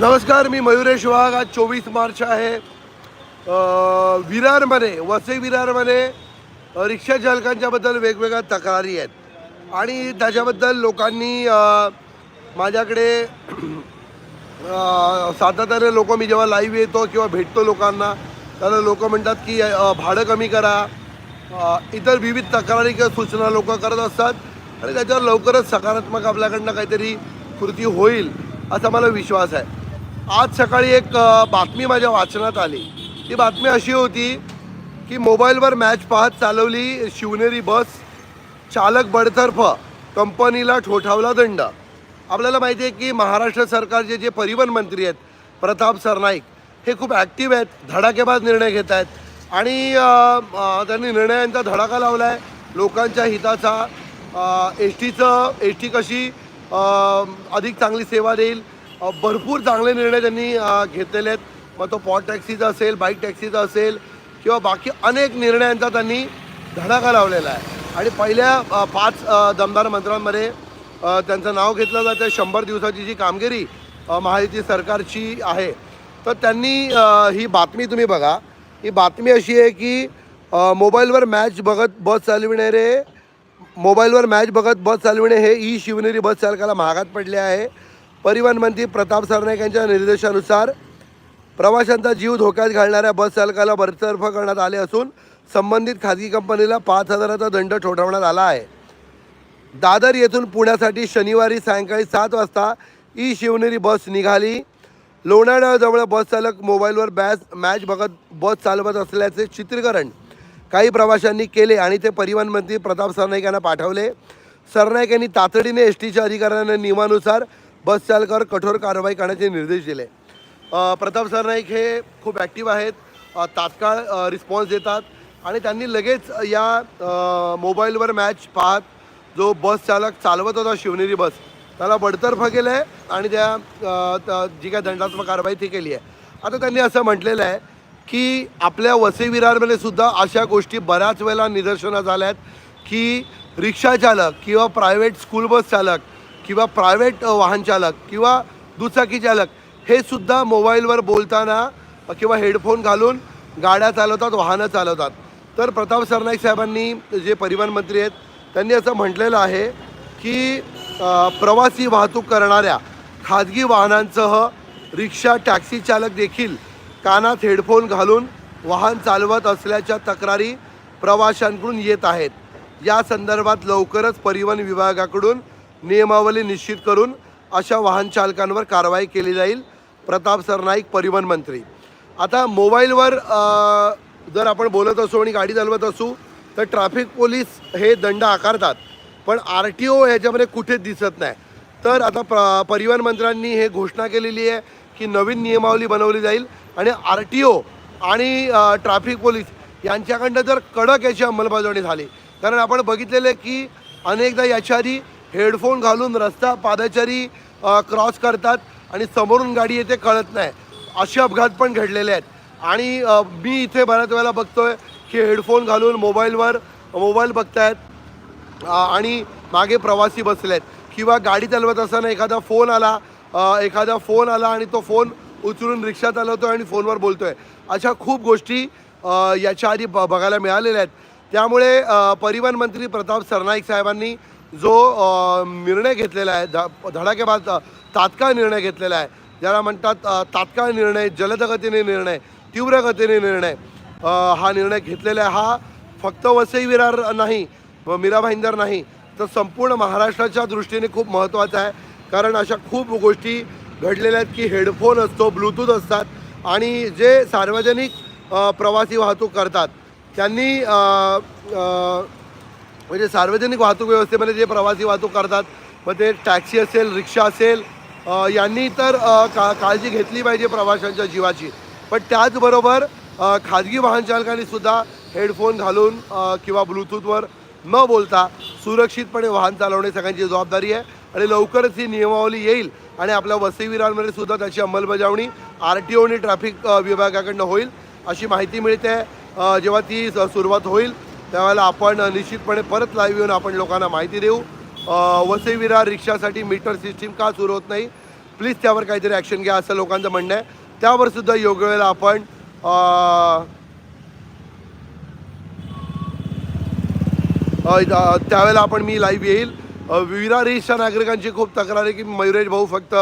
नमस्कार मी मयुरेश वाघ. आज चोवीस मार्च आहे. विरारमध्ये वसई विरारमध्ये रिक्षा चालकांच्याबद्दल वेगवेगळ्या तक्रारी आहेत. आणि त्याच्याबद्दल लोकांनी माझ्याकडे सातत्याने लोक मी जेव्हा लाईव्ह येतो किंवा भेटतो लोकांना तर लोक म्हणतात की भाडं कमी करा. इतर विविध तक्रारी किंवा सूचना लोक करत असतात. आणि त्याच्यावर लवकरच सकारात्मक आपल्याकडनं काहीतरी कृती होईल असा मला विश्वास आहे. आज सकाळी एक बातमी माझ्या वाचनात आली. ती बातमी अशी होती की मोबाईलवर मॅच पाहत चालवली शिवनेरी बस चालक बडतर्फ कंपनीला ठोठावला दंड. आपल्याला माहिती आहे की महाराष्ट्र सरकारचे जे परिवहन मंत्री आहेत प्रताप सरनाईक हे खूप ॲक्टिव्ह आहेत धडाकेबाज निर्णय घेत आहेत आणि त्यांनी निर्णयांचा धडाका लावला आहे लोकांच्या हिताचा एस टीचं एस टी कशी अधिक चांगली सेवा देईल भरपूर चांगले निर्णय त्यांनी घेतलेले आहेत. मग तो पॉट टॅक्सीचा असेल बाईक टॅक्सीचा असेल किंवा बाकी अनेक निर्णयांचा त्यांनी धडाका लावलेला आहे. आणि पहिल्या पाच दमदार मंत्र्यांमध्ये त्यांचं नाव घेतलं जातं. शंभर दिवसाची जी कामगिरी महायुती सरकारची आहे. तर त्यांनी ही बातमी तुम्ही बघा. ही बातमी अशी आहे की मोबाईलवर मॅच बघत बस चालविणारे मोबाईलवर मॅच बघत बस चालविणे हे ई शिवनेरी बस चालकाला महागात पडले आहे. परिवहन मंत्री प्रताप सरनाईक यांच्या निर्देशानुसार प्रवाशांचा जीव धोक्यात घालणाऱ्या बस चालकाला बरतर्फ करण्यात आले असून संबंधित खाजगी कंपनीला पाच हजाराचा दंड ठोठावण्यात आला आहे. दादर येथून पुण्यासाठी शनिवारी सायंकाळी सात वाजता ई शिवनेरी बस निघाली. लोणावळ्याजवळ बस चालक मोबाईलवर बॅस मॅच बघत बस चालवत असल्याचे चित्रीकरण काही प्रवाशांनी केले आणि ते परिवहन मंत्री प्रताप सरनाईक यांना पाठवले. सरनाईक यांनी तातडीने एस टीच्या अधिकाऱ्यांना नियमानुसार बस चालकावर कठोर कारवाई करण्याचे निर्देश दिले. प्रताप सरनाईक हे खूप ॲक्टिव्ह आहेत. तात्काळ रिस्पॉन्स देतात. आणि त्यांनी लगेच या मोबाईलवर मॅच पाहत जो बस चालक चालवत होता शिवनेरी बस त्याला बडतर्फ केलं आहे आणि त्या जी काय दंडात्मक कारवाई ती केली आहे. आता त्यांनी असं म्हटलेलं आहे की आपल्या वसई विरारमध्ये सुद्धा अशा गोष्टी बऱ्याच वेळेला निदर्शनं झाल्या आहेत की रिक्षा चालक किंवा प्रायव्हेट स्कूल बस चालक किंवा प्रायव्हेट वाहनचालक किंवा दुचाकी चालक हे सुद्धा मोबाईलवर बोलताना किंवा हेडफोन घालून गाड्या चालवतात वाहनं चालवतात. तर प्रताप सरनाईक साहेबांनी जे परिवहन मंत्री आहेत त्यांनी असं म्हटलेलं आहे की प्रवासी वाहतूक करणाऱ्या खाजगी वाहनांसह रिक्षा टॅक्सी चालक देखील कानात हेडफोन घालून वाहन चालवत असल्याच्या तक्रारी प्रवाशांकडून येत आहेत. या संदर्भात लवकरच परिवहन विभागाकडून नियमावली निश्चित करून अशा वाहन चालकांवर कारवाई केली जाईल. प्रताप सरनाईक परिवहन मंत्री. आता मोबाईलवर जर आपण बोलत असू आणि गाडी चालवत असू तर ट्रॅफिक पोलीस हे दंड आकारतात. पण आर टी ओ ह्याच्यामध्ये कुठेच दिसत नाही. तर आता प्र परिवहन मंत्र्यांनी हे घोषणा केलेली आहे की नवीन नियमावली बनवली जाईल आणि आर टी ओ आणि ट्रॅफिक पोलीस यांच्याकडनं जर कडक याची अंमलबजावणी झाली. कारण आपण बघितलेलं आहे की अनेकदा याच्या आधी हेडफोन घालून रस्ता पादचारी क्रॉस करतात आणि समोरून गाडी येते कळत नाही. असे अपघात पण घडलेले आहेत. आणि मी इथे बऱ्याच वेळेला बघतोय की हेडफोन घालून मोबाईलवर मोबाईल बघतायत आणि मागे प्रवासी बसले आहेत किंवा गाडी चालवत असताना एखादा फोन आला एखादा फोन आला आणि तो फोन उचलून रिक्षा चालवतो आणि फोनवर बोलतो आहे अशा खूप गोष्टी याच्या आधी ब बघायला मिळालेल्या आहेत. त्यामुळे परिवहन मंत्री प्रताप सरनाईक साहेबांनी जो निर्णय घेतलेला आहे ध धडाकेबाज तात्काळ निर्णय घेतलेला आहे ज्याला म्हणतात तात्काळ निर्णय जलदगतीने निर्णय तीव्र गतीने निर्णय हा निर्णय घेतलेला आहे. हा फक्त वसई विरार नाही व मीरा भाईंदर नाही तर संपूर्ण महाराष्ट्राच्या दृष्टीने खूप महत्त्वाचं आहे. कारण अशा खूप गोष्टी घडलेल्या आहेत की हेडफोन असतो ब्लूटूथ असतात आणि जे सार्वजनिक प्रवासी वाहतूक करतात त्यांनी म्हणजे सार्वजनिक वाहतूक व्यवस्थेमध्ये जे प्रवासी वाहतूक करतात मग ते टॅक्सी असेल रिक्षा असेल यांनी तर का काळजी घेतली पाहिजे प्रवाशांच्या जीवाची. पण त्याचबरोबर खाजगी वाहन सुद्धा हेडफोन घालून किंवा ब्लूटूथवर न बोलता सुरक्षितपणे वाहन चालवणे सगळ्यांची जबाबदारी आहे. आणि लवकरच ही नियमावली येईल आणि आपल्या वसईविरांमध्ये सुद्धा त्याची अंमलबजावणी आर टी ओ आणि ट्रॅफिक विभागाकडनं होईल अशी माहिती मिळते. जेव्हा ती स- सुरुवात होईल त्यावेळेला आपण निश्चितपणे परत लाईव्ह येऊन आपण लोकांना माहिती देऊ. अ, वसई विरार रिक्षासाठी मीटर सिस्टीम का सुरू होत नाही? प्लीज त्यावर काहीतरी ॲक्शन घ्या असं लोकांचं म्हणणं आहे. त्यावर सुद्धा योग्य वेळेला आपण त्यावेळेला आपण मी लाईव्ह येईल. विरार ईस्टच्या नागरिकांची खूप तक्रार आहे की मयुरेश भाऊ फक्त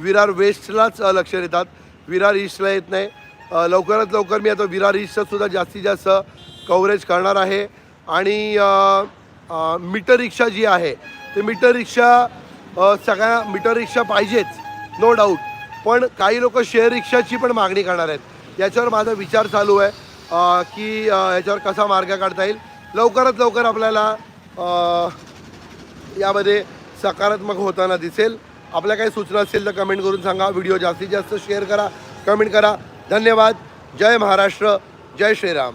विरार वेस्टलाच लक्ष देतात. विरार ईस्टला येत नाही. लवकरात लवकर मी आता विरार ईस्टचं सुद्धा जास्तीत जास्त कव्हरेज करणार आहे. आणि मीटर रिक्षा जी आहे ते मीटर रिक्षा सगळ्या मीटर रिक्षा पाहिजेच नो डाऊट पण काही लोक शेअर रिक्षाची पण मागणी करणार आहेत. याच्यावर माझा विचार चालू आहे की याच्यावर कसा मार्ग काढता येईल. लवकरात लवकर आपल्याला यामध्ये सकारात्मक होताना दिसेल. आपल्या काही सूचना असतील तर कमेंट करून सांगा. व्हिडिओ जास्तीत जास्त शेअर करा कमेंट करा. धन्यवाद. जय महाराष्ट्र. जय श्रीराम.